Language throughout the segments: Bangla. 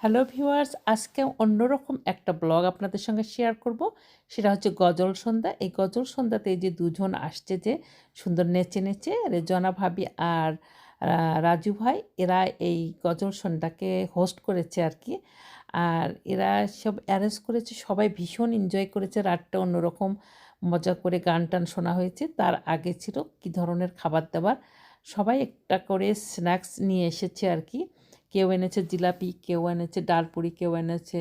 হ্যালো ভিউয়ার্স, আজকে অন্যরকম একটা ব্লগ আপনাদের সঙ্গে শেয়ার করব। সেটা হচ্ছে গজল সন্ধ্যা। এই গজল সন্ধ্যাতে যে দুজন আসছে যে সুন্দর নেচে নেচে রেজনা ভাবি আর রাজু ভাই, এরা এই গজল সন্ধ্যাকে হোস্ট করেছে আর কি। আর এরা সব অ্যারেঞ্জ করেছে, সবাই ভীষণ এনজয় করেছে। রাতটা অন্যরকম মজা করে গান টান শোনা হয়েছে। তার আগে ছিল কি ধরনের খাবার দাবার। সবাই একটা করে স্ন্যাক্স নিয়ে এসেছে আর কি। কেউ এনেছে জিলাপি, কেউ এনেছে ডালপুরি, কেউ এনেছে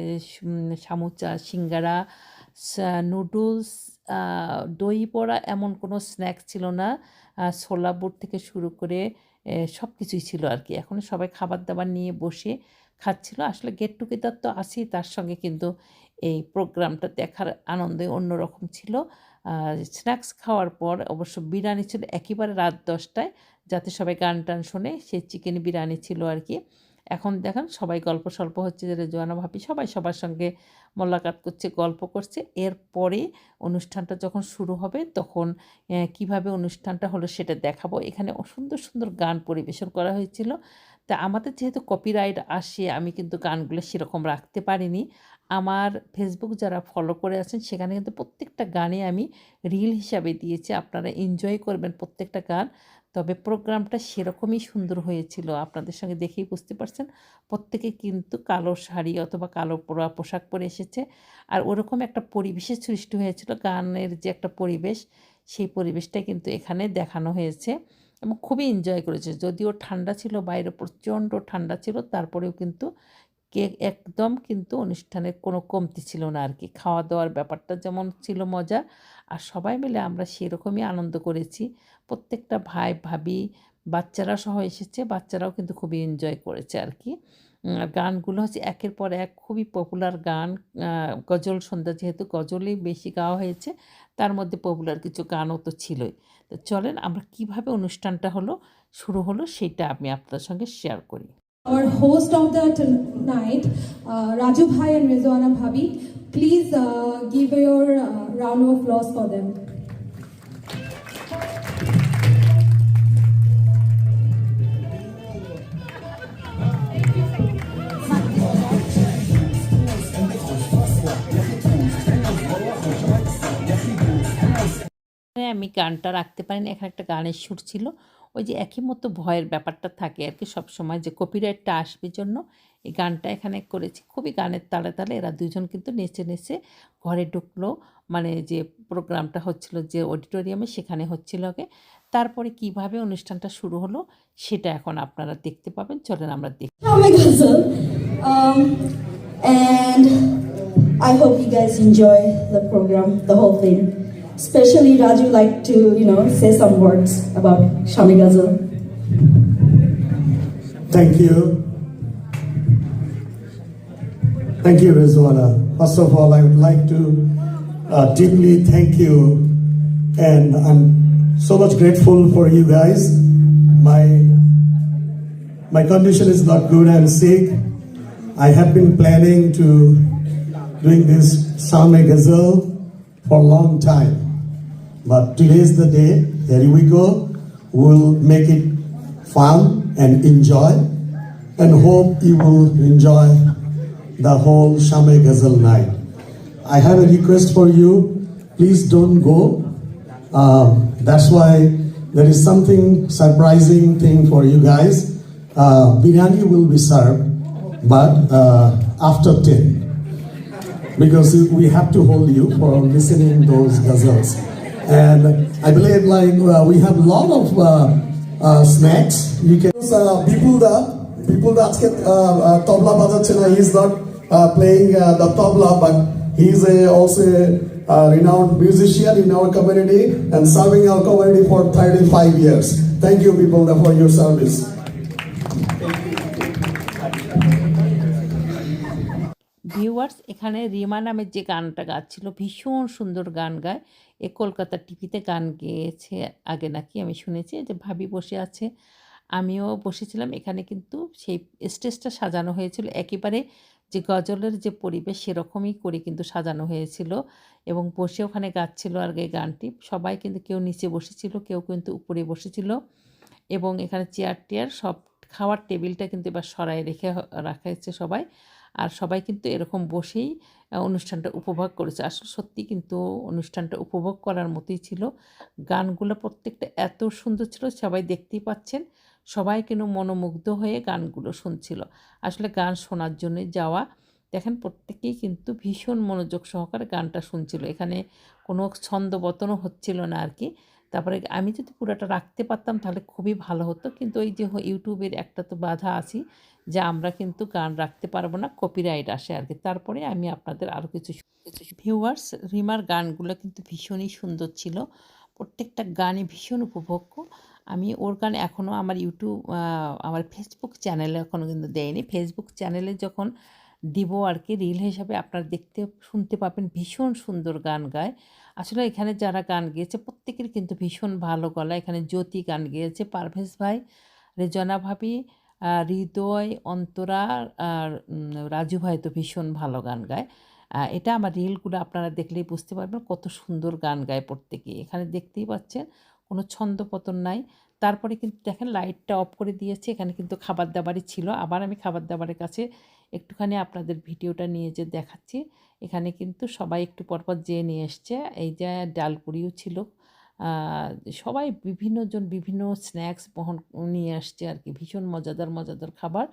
সামুচা, সিঙ্গারা নুডলস দই বড়া এমন কোনো স্ন্যাক্স ছিল না। ছোলা, বুট থেকে শুরু করে সব কিছুই ছিল আর কি। এখন সবাই খাবার দাবার নিয়ে বসে খাচ্ছিল। আসলে গেট টুগেদার তো আছেই, তার সঙ্গে কিন্তু এই প্রোগ্রামটা দেখার আনন্দে অন্যরকম ছিল। স্ন্যাক্স খাওয়ার পর অবশ্য বিরিয়ানি ছিল একেবারে রাত দশটায়, যাতে সবাই গান টান শোনে সেই চিকেন বিরিয়ানি ছিল আর কি। এখন দেখেন সবাই গল্প সল্প হচ্ছে, যে রেজওয়ানা ভাবি সবাই সবার সঙ্গে মোলাকাত করছে, গল্প করছে। এরপরে অনুষ্ঠানটা যখন শুরু হবে, তখন কীভাবে অনুষ্ঠানটা হলো সেটা দেখাবো। এখানে সুন্দর সুন্দর গান পরিবেশন করা হয়েছিল। তা আমাদের যেহেতু কপিরাইট আসে, আমি কিন্তু গানগুলো সেরকম রাখতে পারিনি। আমার ফেসবুক যারা ফলো করে আছেন, সেখানে কিন্তু প্রত্যেকটা গানে আমি রিল হিসাবে দিয়েছি। আপনারা এনজয় করবেন প্রত্যেকটা গান। তবে প্রোগ্রামটা সেরকমই সুন্দর হয়েছিল। আপনাদের সঙ্গে দেখেই বুঝতে পারছেন প্রত্যেকে কিন্তু কালো শাড়ি অথবা কালো পরা পোশাক পরে এসেছে। আর ওরকম একটা পরিবেশের সৃষ্টি হয়েছিল, গানের যে একটা পরিবেশ, সেই পরিবেশটাই কিন্তু এখানে দেখানো হয়েছে এবং খুবই এনজয় করেছে। যদিও ঠান্ডা ছিল, বাইরে প্রচণ্ড ঠান্ডা ছিল, তারপরেও কিন্তু কেক একদম কিন্তু অনুষ্ঠানের কোনো কমতি ছিল না আর কি খাওয়া দাওয়ার ব্যাপারটা যেমন ছিল মজা, আর সবাই মিলে আমরা সেরকমই আনন্দ করেছি। প্রত্যেকটা ভাই, ভাবি, বাচ্চারা সহ এসেছে, বাচ্চারাও কিন্তু খুবই এনজয় করেছে আর কি গানগুলো হচ্ছে একের পর এক খুবই পপুলার গান। গজল সন্ধ্যা যেহেতু গজলই বেশি গাওয়া হয়েছে, তার মধ্যে পপুলার কিছু গানও তো ছিলই। তো চলেন আমরা কীভাবে অনুষ্ঠানটা হলো, শুরু হলো সেটা আমি আপনার সঙ্গে শেয়ার করি। Our host of the tonight, uh, Raju Bhai and Rizwana Bhabi, please uh, give your uh, round of applause for them. আমি গানটা রাখতে পারিনি এখানে একটা গানের সুর ছিল ওই যে একই মতো ভয়ের ব্যাপারটা থাকে আর কি সবসময় যে কপিরাইটটা আসবে জন্য এই গানটা এখানে করেছি খুবই গানের তালে তালে এরা দুজন কিন্তু নেচে নেচে ঘরে ঢুকলো মানে যে প্রোগ্রামটা হচ্ছিল যে অডিটোরিয়ামে সেখানে হচ্ছিল আগে তারপরে কীভাবে অনুষ্ঠানটা শুরু হলো সেটা এখন আপনারা দেখতে পাবেন চলেন আমরা দেখি. Um, and I hope you guys enjoy the program, the whole thing. Especially Raju like to, you know, say some words about Shami Ghazal. Thank you. Thank you, Rizwana. First of all, I would like to uh, deeply thank you, and I'm so much grateful for you guys. My my condition is not good. I'm sick. I have been planning to doing this Salme Ghazal for a long time, but today is the day. Here we go. We'll make it fun and enjoy, and hope you will enjoy the whole Shame Ghazal night. I have a request for you. Please don't go. Um, that's why there is something surprising thing for you guys. Uh, biryani will be served, but uh, after 10 because we have to hold you for listening those ghazals. And I believe like uh, we have a lot of uh, uh, snacks. You can uh, people that people that get uh, uh, tabla bajaচ্ছে না, he is not uh, playing uh, the tabla, but he is a, also a uh, renowned musician in our community and serving our community for 35 years. Thank you, people, for your service. Viewers এখানে রিমা নামের যে গানটা গাচ্ছিল ভীষণ সুন্দর গান গায় এ কলকাতার টিভিতে গান গেয়েছে আগে নাকি আমি শুনেছি যে ভাবি বসে আছে, আমিও বসেছিলাম। এখানে কিন্তু সেই স্টেজটা সাজানো হয়েছিল। একেবারে যে গজলের যে পরিবেশ সেরকমই করে কিন্তু সাজানো হয়েছিল এবং বসে ওখানে গাচ্ছিল আর এই গানটি। সবাই কিন্তু কেউ নিচে বসেছিল, কেউ কিন্তু উপরে বসেছিল এবং এখানে চেয়ার টেয়ার সব খাওয়ার টেবিলটা কিন্তু এবার সরাই রেখে রাখা হয়েছে সবাই। আর সবাই কিন্তু এরকম বসেই অনুষ্ঠানটা উপভোগ করেছে। আসলে সত্যি কিন্তু অনুষ্ঠানটা উপভোগ করার মতোই ছিল। গানগুলো প্রত্যেকটা এত সুন্দর ছিল, সবাই দেখতেই পাচ্ছেন। সবাই কিন্তু মনোমুগ্ধ হয়ে গানগুলো শুনছিল। আসলে গান শোনার জন্যে যাওয়া, দেখেন প্রত্যেকেই কিন্তু ভীষণ মনোযোগ সহকারে গানটা শুনছিল। এখানে কোনো ছন্দবতনও হচ্ছিল না আর কি। তারপরে আমি যদি পুরোটা রাখতে পারতাম তাহলে খুবই ভালো হতো। কিন্তু ওই যে ইউটিউবের একটা তো বাধা আছি যে আমরা কিন্তু গান রাখতে পারব না কপিরাইট আসে আর কি তারপরে আমি আপনাদের আরও কিছু ভিউয়ার্স রিমার গানগুলো কিন্তু ভীষণই সুন্দর ছিল। প্রত্যেকটা গানই ভীষণ উপভোগ্য। আমি ওর গান এখনও আমার ইউটিউব আমার ফেসবুক চ্যানেলে এখনও কিন্তু দেয়নি। ফেসবুক চ্যানেলে যখন দিব আর কি রিল হিসাবে আপনারা দেখতে, শুনতে পাবেন ভীষণ সুন্দর গান গায়। আসলে এখানে যারা গান গেয়েছে, প্রত্যেকের কিন্তু ভীষণ ভালো গলা। এখানে জ্যোতি গান গেয়েছে, পারভেজ ভাই, রেজনা ভাবি হৃদয়, অন্তরা আর রাজু ভাই তো ভীষণ ভালো গান গায়। এটা আমার রিলগুলো আপনারা দেখলেই বুঝতে পারবেন কত সুন্দর গান গায় প্রত্যেকে। এখানে দেখতেই পাচ্ছেন কোনো ছন্দপতন নাই। তারপরে কিন্তু দেখেন লাইটটা অফ করে দিয়েছে। এখানে কিন্তু খাবার দাবারই ছিল। আবার আমি খাবার দাবারের কাছে একটুখানি আপনাদের ভিডিওটা নিয়ে যে দেখাচ্ছি, এখানে কিন্তু সবাই একটু পরপর যেয়ে নিয়ে এসছে। এই যে ডালপুরিও ছিল সবাই বিভিন্নজন বিভিন্ন স্ন্যাক্স বহন নিয়ে আসছে আর কি। ভীষণ মজাদার মজাদার খাবার।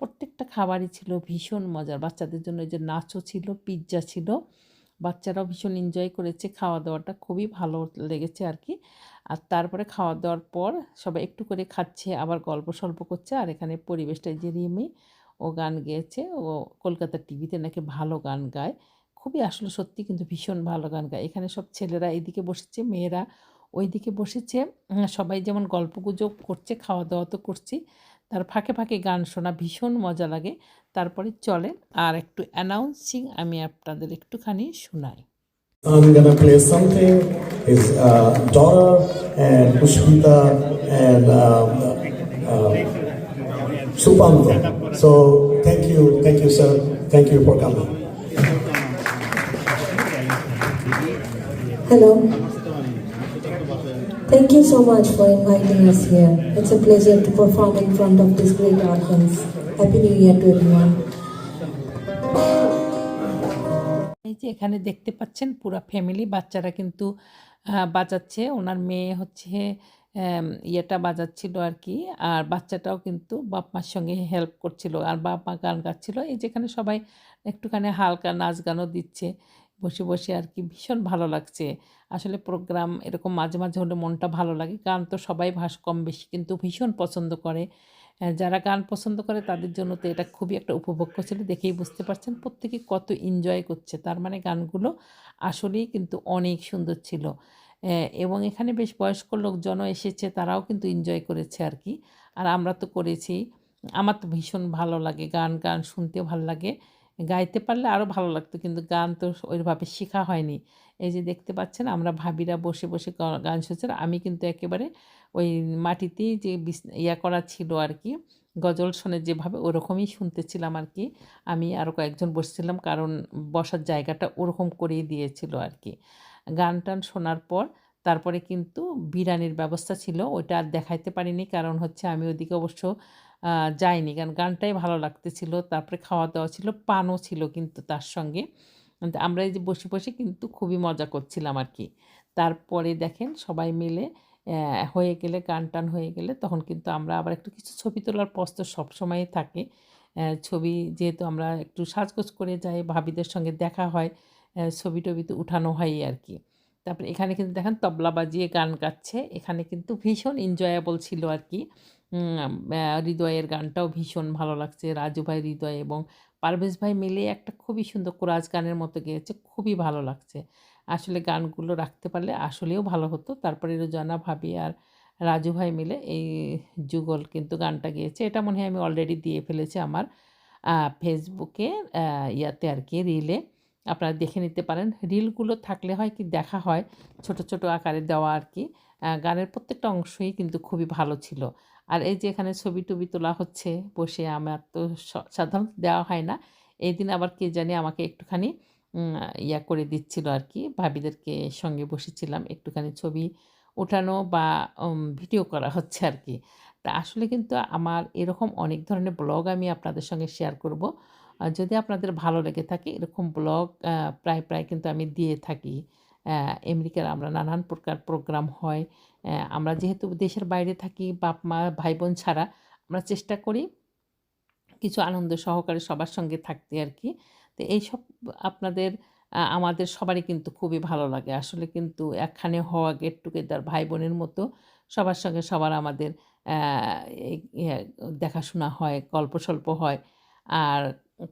প্রত্যেকটা খাবারই ছিল ভীষণ মজার। বাচ্চাদের জন্য যে নাচও ছিল, পিৎজা ছিল, বাচ্চারাও ভীষণ এনজয় করেছে। খাওয়া দাওয়াটা খুবই ভালো লেগেছে আর কি। আর তারপরে খাওয়া দাওয়ার পর সবাই একটু করে খাচ্ছে, আবার গল্প সল্প করছে। আর এখানে পরিবেশটা যে রিমি ও গান গেয়েছে। ও কলকাতার টিভিতে নাকি ভালো গান গায়। খুবই আসলে সত্যি কিন্তু ভীষণ ভালো গান গায়। এখানে সব ছেলেরা এদিকে বসেছে মেয়েরা ওইদিকে বসেছে। সবাই যেমন গল্পগুজব করছে খাওয়া দাওয়া তো করছি তার ফাঁকে ফাঁকে গান শোনা ভীষণ মজা লাগে। তারপরে চলেন আর একটু অ্যানাউন্সিং আমি আপনাদের একটুখানি শোনাই। I'm gonna play something. His uh, daughter and Pushpita and um, uh, Supanto. So thank you, thank you, sir. Thank you for coming. Hello. Thank you so much for inviting us here. It's a pleasure to perform in front of this great audience. Happy New Year to everyone. এই যে এখানে দেখতে পাচ্ছেন পুরো ফ্যামিলি বাচ্চারা কিন্তু বাজাচ্ছে ওনার মেয়ে হচ্ছে ইয়েটা বাজাচ্ছিল আর কি আর বাচ্চাটাও কিন্তু বাপ মার সঙ্গে হেল্প করছিল। আর বাপ মা গান গাচ্ছিল। এই যেখানে সবাই একটুখানি হালকা নাচ গানও দিচ্ছে, বসে বসে আর কি ভীষণ ভালো লাগছে। আসলে প্রোগ্রাম এরকম মাঝে মাঝে হলে মনটা ভালো লাগে। গান তো সবাই ভাস, কম বেশি কিন্তু ভীষণ পছন্দ করে। যারা গান পছন্দ করে তাদের জন্য তো এটা খুবই একটা উপভোগ্য ছিল। দেখেই বুঝতে পারছেন প্রত্যেকে কত এনজয় করছে। তার মানে গানগুলো আসলেই কিন্তু অনেক সুন্দর ছিল। এবং এখানে বেশ বয়স্ক লোকজনও এসেছে, তারাও কিন্তু এনজয় করেছে আর কি আর আমরা তো করেছি। আমার তো ভীষণ ভালো লাগে গান গান শুনতে ভালো লাগে। গাইতে পারলে আরও ভালো লাগতো, কিন্তু গান তো ওইভাবে শেখা হয়নি। এই যে দেখতে পাচ্ছেন, আমরা ভাবিরা বসে বসে গান শুনছি আমি কিন্তু একেবারে ওই মাটিতেই যে ইয়া করা ছিল আর কি গজল শোনে যেভাবে ওরকমই শুনতেছিলাম আর কি আমি আরও কয়েকজন বসছিলাম, কারণ বসার জায়গাটা ওরকম করেই দিয়েছিল আর কি গান টান শোনার পর তারপরে কিন্তু বিরিয়ানির ব্যবস্থা ছিল, ওইটা আর দেখাইতে পারিনি। কারণ হচ্ছে আমি ওদিকে অবশ্য যাইনি। কারণ গানটাই ভালো লাগতেছিল। তারপরে খাওয়া দাওয়া ছিল, পানও ছিল কিন্তু তার সঙ্গে। আমরা এই যে বসে বসে কিন্তু খুবই মজা করছিলাম আর কি। তারপরে দেখেন সবাই মিলে হয়ে গেলে গান টান হয়ে গেলে তখন কিন্তু আমরা আবার একটু কিছু ছবি তোলার পস্ত সবসময়ই থাকে। ছবি যেহেতু আমরা একটু সাজগোজ করে যাই, ভাবিদের সঙ্গে দেখা হয় ছবি টবি তো উঠানো হয় আর কি তারপরে এখানে কিন্তু দেখেন তবলা বাজিয়ে গান গাচ্ছে। এখানে কিন্তু ভীষণ এনজয়েবল ছিল আর কি হৃদয়ের গানটাও ভীষণ ভালো লাগছে। রাজু ভাই হৃদয় এবং পারভেজ ভাই মিলে একটা খুবই সুন্দর কোরাজ গানের মতো গেয়েছে। খুবই ভালো লাগছে। আসলে গানগুলো রাখতে পারলে আসলেও ভালো হতো। তারপরে রোজানা ভাবি আর রাজু ভাই মিলে এই যুগল কিন্তু গানটা গেয়েছে। এটা মনে হয় আমি অলরেডি দিয়ে ফেলেছি আমার ফেসবুকে ইয়াতে আর কি রিলে আপনারা দেখে নিতে পারেন। রিলগুলো থাকলে হয় কি, দেখা হয় ছোট ছোট আকারে দেওয়া আর কি। গানের প্রত্যেকটা অংশই কিন্তু খুবই ভালো ছিল। আর এই যে এখানে ছবি টবি তোলা হচ্ছে, বসে আমার তো সাধারণত দেওয়া হয় না। এই দিন আবার কে জানি আমাকে একটুখানি ইয়া করে দিচ্ছিল আর কি। ভাবিদেরকে সঙ্গে বসেছিলাম একটুখানি ছবি ওঠানো বা ভিডিও করা হচ্ছে আর কি। তা আসলে কিন্তু আমার এরকম অনেক ধরনের ব্লগ আমি আপনাদের সঙ্গে শেয়ার করব। আর যদি আপনাদের ভালো লেগে থাকে, এরকম ব্লগ প্রায় প্রায় কিন্তু আমি দিয়ে থাকি। আমেরিকার আমরা নানান প্রকার প্রোগ্রাম হয়। আমরা যেহেতু দেশের বাইরে থাকি, বাপ, মা ভাই বোন ছাড়া, আমরা চেষ্টা করি কিছু আনন্দ সহকারে সবার সঙ্গে থাকতে আর কি। তো এইসব আপনাদের আমাদের সবারই কিন্তু খুবই ভালো লাগে। আসলে কিন্তু একখানে হওয়া গেট টুগেদার ভাই বোনের মতো সবার সঙ্গে সবার আমাদের দেখাশোনা হয় গল্প সল্প হয়। আর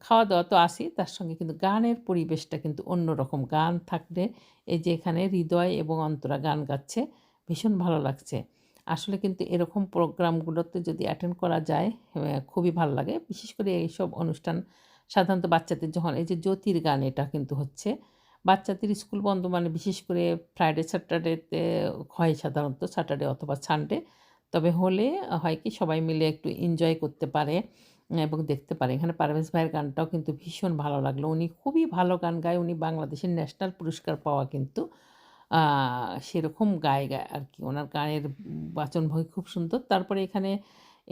খাওয়া দাওয়া তো আসি তার সঙ্গে কিন্তু গানের পরিবেশটা কিন্তু অন্যরকম গান থাকলে এই যে এখানে হৃদয় এবং অন্তরা গান গাচ্ছে, ভীষণ ভালো লাগছে। আসলে কিন্তু এরকম প্রোগ্রামগুলোতে যদি অ্যাটেন্ড করা যায় খুবই ভালো লাগে। বিশেষ করে এইসব অনুষ্ঠান সাধারণত বাচ্চাদের যখন, এই যে জ্যোতির গান এটা কিন্তু হচ্ছে, বাচ্চাদের স্কুল বন্ধ মানে বিশেষ করে ফ্রাইডে স্যাটারডেতে হয় সাধারণত স্যাটারডে অথবা সানডে তবে হলে হয় কি সবাই মিলে একটু এনজয় করতে পারে। এবং দেখতে পারে এখানে পারভেজ ভাইয়ের গানটাও কিন্তু ভীষণ ভালো লাগল। উনি খুবই ভালো গান গায়। উনি বাংলাদেশের ন্যাশনাল পুরস্কার পাওয়া কিন্তু সেরকম গায় গায় আর কি। ওনার গানের বাচনভঙ্গি খুব সুন্দর। তারপরে এখানে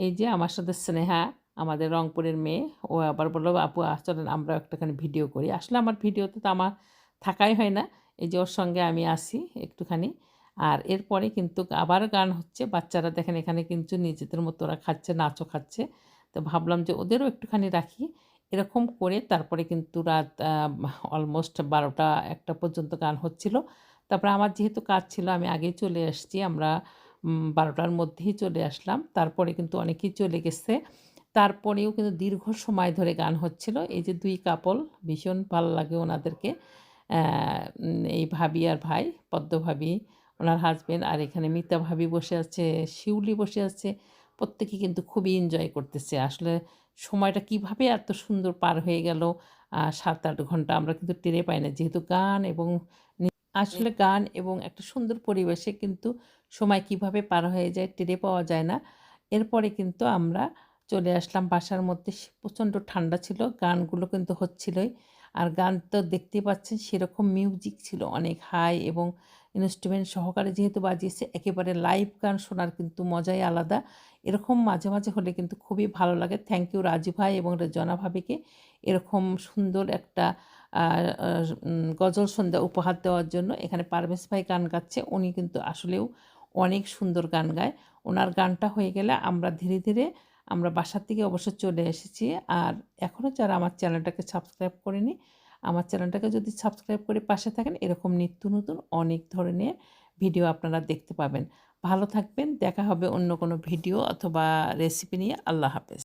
এই যে আমার সাথে স্নেহা, আমাদের রংপুরের মেয়ে, ও আবার বলল, আপু চলেন আমরা একটুখানি ভিডিও করি। আসলে আমার ভিডিওতে তো আমার থাকাই হয় না। এই যে ওর সঙ্গে আমি আসি একটুখানি। আর এরপরে কিন্তু আবার গান হচ্ছে। বাচ্চারা দেখেন এখানে কিন্তু নিজেদের মতো ওরা খাচ্ছে, নাচও খাচ্ছে। তো ভাবলাম যে ওদেরও একটুখানি রাখি। এরকম করে তারপরে কিন্তু রাত অলমোস্ট বারোটা একটা পর্যন্ত গান হচ্ছিল। তারপরে আমার যেহেতু কাজ ছিল, আমি আগেই চলে আসছি। আমরা বারোটার মধ্যেই চলে আসলাম। তারপরে কিন্তু অনেকেই চলে গেছে। তারপরেও কিন্তু দীর্ঘ সময় ধরে গান হচ্ছিল। এই যে দুই কাপল, ভীষণ ভালো লাগে ওনাদেরকে। এই ভাবি আর ভাই পদ্ম ভাবি ওনার হাজবেন্ড আর এখানে মিতা ভাবি বসে আছে, শিউলি বসে আছে। প্রত্যেকে কিন্তু খুবই এনজয় করতেছে। আসলে সময়টা কীভাবে এত সুন্দর পার হয়ে গেল সাত আট ঘণ্টা আমরা কিন্তু টেরে পাই না। যেহেতু গান এবং আসলে গান এবং একটা সুন্দর পরিবেশে কিন্তু সময় কীভাবে পার হয়ে যায় টেরে পাওয়া যায় না। এরপরে কিন্তু আমরা চলে আসলাম বাসার মধ্যে। প্রচণ্ড ঠান্ডা ছিল গানগুলো কিন্তু হচ্ছিলই। আর গান তো দেখতেই পাচ্ছেন সেরকম মিউজিক ছিল অনেক হাই এবং ইনস্ট্রুমেন্ট সহকারে যেহেতু বাজিয়েছে, একেবারে লাইভ গান শোনার কিন্তু মজাই আলাদা। এরকম মাঝে মাঝে হলে কিন্তু খুবই ভালো লাগে। থ্যাংক ইউ রাজু ভাই এবং রেজনা ভাবিকে এরকম সুন্দর একটা গজল সন্ধ্যা উপহার দেওয়ার জন্য এখানে পারভেজ ভাই গান গাচ্ছে। উনি কিন্তু আসলেও অনেক সুন্দর গান গায়। ওনার গানটা হয়ে গেলে আমরা ধীরে ধীরে আমরা বাসার থেকে অবশ্য চলে এসেছি। আর এখনও যারা আমার চ্যানেলটাকে সাবস্ক্রাইব করেনি আমার চ্যানেলটাকে যদি সাবস্ক্রাইব করে পাশে থাকেন, এরকম নিত্য নতুন অনেক ধরনের ভিডিও আপনারা দেখতে পাবেন। ভালো থাকবেন, দেখা হবে অন্য কোনো ভিডিও অথবা রেসিপি নিয়ে। আল্লাহ হাফেজ।